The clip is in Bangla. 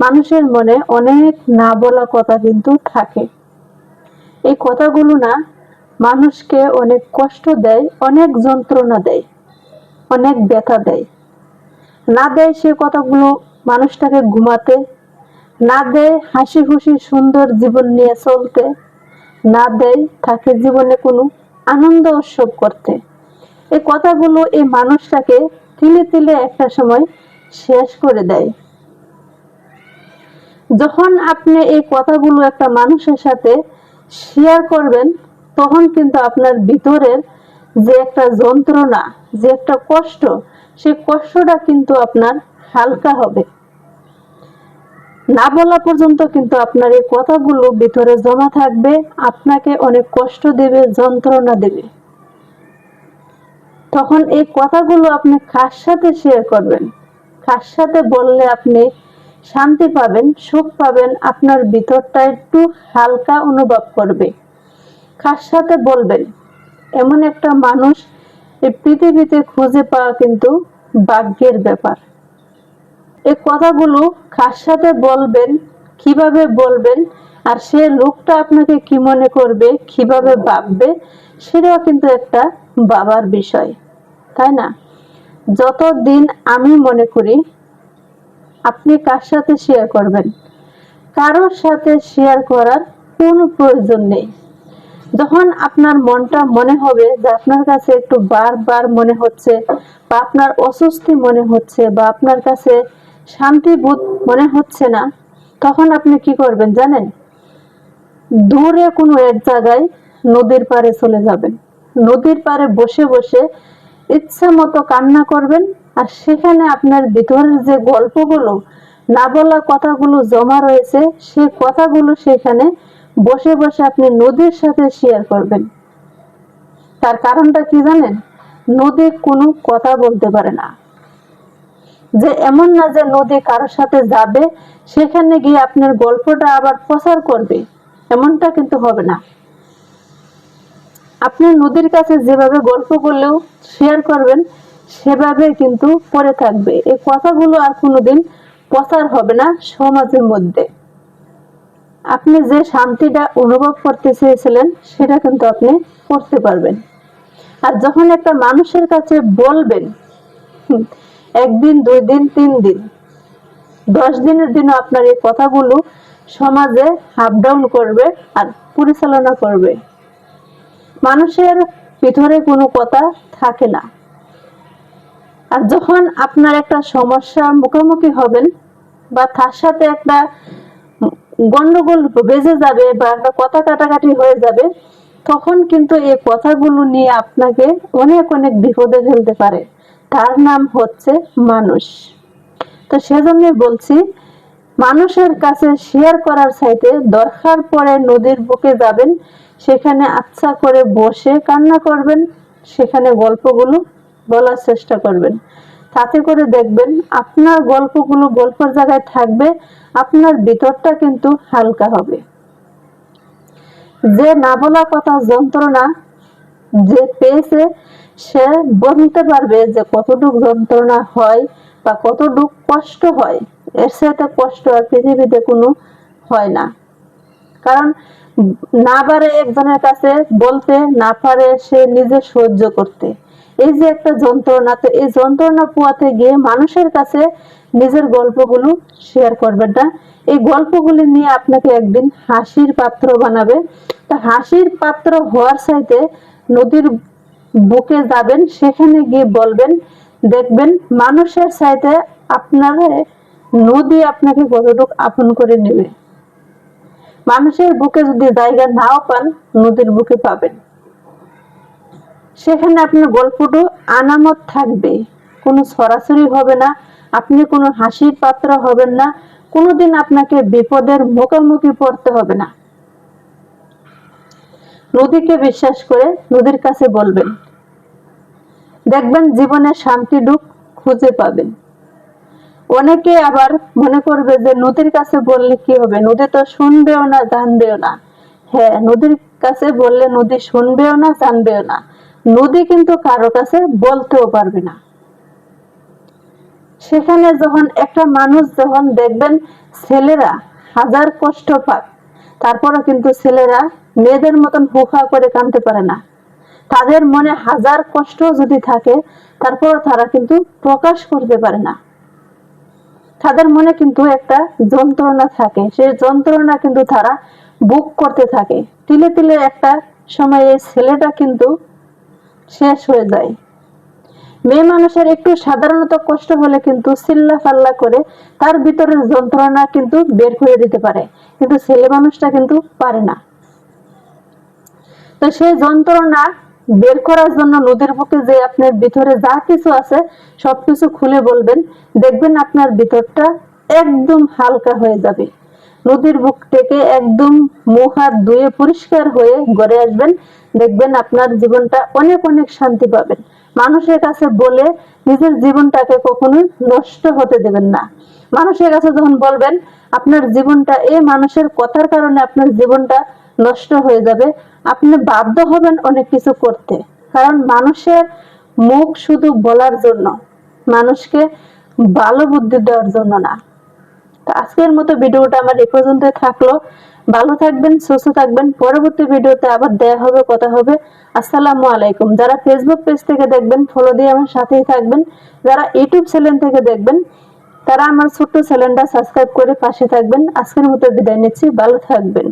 মানুষের মনে অনেক না বলা কথা কিন্তু থাকে। এই কথাগুলো না মানুষকে অনেক কষ্ট দেয়, অনেক যন্ত্রণা দেয়, অনেক ব্যথা দেয়। না দেয় সে কথাগুলো মানুষটাকে ঘুমাতে, না দেয় হাসি খুশি সুন্দর জীবন নিয়ে চলতে, না দেয় তাকে জীবনে কোনো আনন্দ উৎসব করতে। এই কথাগুলো এই মানুষটাকে তিলে তিলে একটা সময় শেষ করে দেয়। যখন আপনি এই কথাগুলো একটা মানুষের সাথে শেয়ার করবেন, তখন কিন্তু আপনার ভিতরের যে একটা যন্ত্রণা, যে একটা কষ্ট, সেই কষ্টটা কিন্তু আপনার হালকা হবে। না বলা পর্যন্ত কিন্তু আপনার এই কথাগুলো ভিতরে জমা থাকবে, আপনাকে অনেক কষ্ট দেবে, যন্ত্রণা দেবে। তখন এই কথাগুলো আপনি কার সাথে শেয়ার করবেন? কার সাথে বললে আপনি শান্তি পাবেন, সুখ পাবেন, আপনার ভিতরটা একটু হালকা অনুভব করবে। কার সাথে বলবেন, এমন একটা মানুষ এই পৃথিবীতে খুঁজে পাওয়া কিন্তু ভাগ্যের ব্যাপার। এই কথাগুলো কার সাথে বলবেন, কীভাবে বলবেন, আর সে লোকটা আপনাকে কি মনে করবে, কীভাবে ভাববে, সেটাও কিন্তু একটা বাবার বিষয়, তাই না? যতদিন আমি মনে করি আপনি কার সাথে শেয়ার করবেন? কারোর সাথে শেয়ার করার কোনো প্রয়োজন নেই। যখন আপনার মনটা মনে হবে যে আপনার কাছে একটু বারবার মনে হচ্ছে বা আপনার অস্বস্তি মনে হচ্ছে বা আপনার কাছে শান্তি বোধ মনে হচ্ছে না, তখন আপনি কি করবেন জানেন? দূরে কোনো এক জায়গায় নদীর পাড়ে চলে যাবেন। নদীর পাড়ে বসে বসে ইচ্ছা মতো কান্না করবেন আর সেখানে আপনার ভিতরের যে গল্পগুলো না বলা কথাগুলো জমা রয়েছে সেই কথাগুলো সেখানে বসে বসে আপনি নদীর সাথে শেয়ার করবেন। তার কারণটা কি জানেন? নদী কোনো কথা বলতে পারে না। যে এমন না যে নদী কারোর সাথে যাবে, সেখানে গিয়ে আপনার গল্পটা আবার প্রচার করবে, এমনটা কিন্তু হবে না। আপনি নদীর কাছে যেভাবে গল্প করলেও শেয়ার করবেন সেভাবে কিন্তু পড়ে থাকবে। এই কথাগুলো আর কোনোদিন প্রচার হবে না সমাজের মধ্যে। আপনি যে শান্তিটা অনুভব করতে চেয়েছিলেন, সেটা কিন্তু আপনি করতে পারবেন। আর যখন একটা মানুষের কাছে বলবেন একদিন, দুই দিন, তিন দিন, দশ দিনের দিনও আপনার এই কথাগুলো সমাজে আপ ডাউন করবে আর পরিচালনা করবে। মানুষের ভিতরে কোনো কথা থাকে না। আর যখন আপনার একটা সমস্যার মুখোমুখি হবেন বা তার সাথে একটা গন্ডগোল বেজে যাবে বা একটা কথা কাটাকাটি হয়ে যাবে, তখন কিন্তু এই কথাগুলো নিয়ে আপনাকে অনেক অনেক বিপদে ফেলতে পারে। তার নাম হচ্ছে মানুষ। তো সেজন্য বলছি, মানুষের কাছে শেয়ার করার চাইতে দরকার পরে নদীর বুকে যাবেন, সেখানে আচ্ছা করে বসে কান্না করবেন, সেখানে গল্পগুলো বলার চেষ্টা করবেন। তাতে করে দেখবেন আপনার গল্পগুলো গল্পের জায়গায় থাকবে, আপনার ভিতরটা কিন্তু হালকা হবে। যে না বলা কথা, যন্ত্রণা যে পেয়েছে, সে বলতে পারবে যে কতটুক যন্ত্রণা হয় বা কতটুক কষ্ট হয়। এর সাথে কষ্ট আর পৃথিবীতে কোনো হয় না। কারণ না পারে একজনের কাছে বলতে, না পারে সে নিজে সহ্য করতে। এই যে একটা যন্ত্রণা, তো এই যন্ত্রণা পোয়াতে গিয়ে মানুষের কাছে নিজের গল্পগুলো শেয়ার করবেন না। এই গল্পগুলি নিয়ে আপনাকে একদিন হাসির পাত্র বানাবে। তা হাসির পাত্র হওয়ার চাইতে নদীর বুকে যাবেন, সেখানে গিয়ে বলবেন, দেখবেন মানুষের চাইতে আপনার নদী আপনাকে কতটুকু আপন করে নেবে। মানুষের বুকে যদি জায়গা নাও পান, নদীর বুকে পাবেন। সেখানে আপনার গল্পটা আনামত থাকবে। কোনো সরাসরি হবে না, আপনি কোনো হাসির পাত্র হবেন না, কোনোদিন আপনাকে বিপদের মুখোমুখি পড়তে হবে না। নদীকে বিশ্বাস করে নদীর কাছে বলবেন। দেখবেন জীবনে শান্তি ডুক খুঁজে পাবেন। অনেকে আবার মনে করবে যে নদীর কাছে বললে কি হবে? নদী তো শুনবেও না, জানবেও না। হ্যাঁ নদীর কাছে বললে নদী শুনবেও না, জানবেও না। নদী কিন্তু কারও কাছে বলতেও পারবে না। সেখানে যখন একটা মানুষ যখন দেখবেন ছেলেরা হাজার কষ্ট পাক তারপরও কিন্তু ছেলেরা মেয়েদের মতন হুহা করে কানতে পারে না। তাদের মনে হাজার কষ্ট যদি থাকে তারপর তারা কিন্তু প্রকাশ করতে পারে না। তাদের মনে কিন্তু একটা যন্ত্রণা থাকে। সেই যন্ত্রণা কিন্তু তারা বুক করতে থাকে। তিলে তিলে একটা সময় ছেলেটা কিন্তু শেষ হয়ে যায়। মেয়ে মানুষের একটু সাধারণত কষ্ট হলে কিন্তু চিল্লা ফাল্লা করে তার ভিতরের যন্ত্রণা কিন্তু বের করে দিতে পারে। কিন্তু ছেলে মানুষটা কিন্তু পারে না। তো সেই যন্ত্রণা বের করার জন্য নদীর বুকে যে আপনার ভিতরে যা কিছু আছে, সবকিছু খুলে বলবেন, দেখবেন আপনার ভিতরটা একদম হালকা হয়ে যাবে। নদীর বুক থেকে একদম মুখ হাত ধুয়ে পরিষ্কার হয়ে ঘরে আসবেন, দেখবেন আপনার জীবনটা অনেক অনেক শান্তি পাবেন। মানুষের কাছে বলে নিজের জীবনটাকে কখনো নষ্ট হতে দেবেন না। মানুষের কাছে যখন বলবেন, আপনার জীবনটা এই মানুষের কথার কারণে আপনার জীবনটা নষ্ট হয়ে যাবে। আপনি বাধ্য হবেন অনেক কিছু করতে। কারণ মানুষের মুখ শুধু বলার জন্য, মানুষকে ভালো বুদ্ধি দেওয়ার জন্য না। তো আজকের মতো ভিডিওটা আমার এ পর্যন্ত থাকল। ভালো থাকবেন, সুস্থ থাকবেন। পরবর্তী ভিডিওতে আবার দেয়া হবে, কথা হবে। আসসালামু আলাইকুম। যারা ফেসবুক পেজ থেকে দেখবেন ফলো দিয়ে আমার সাথেই থাকবেন। যারা ইউটিউব চ্যানেল থেকে দেখবেন, তারা আমার ছোট্ট চ্যানেলটা সাবস্ক্রাইব করে পাশে থাকবেন। আজকের মতো বিদায় নিচ্ছি। ভালো থাকবেন।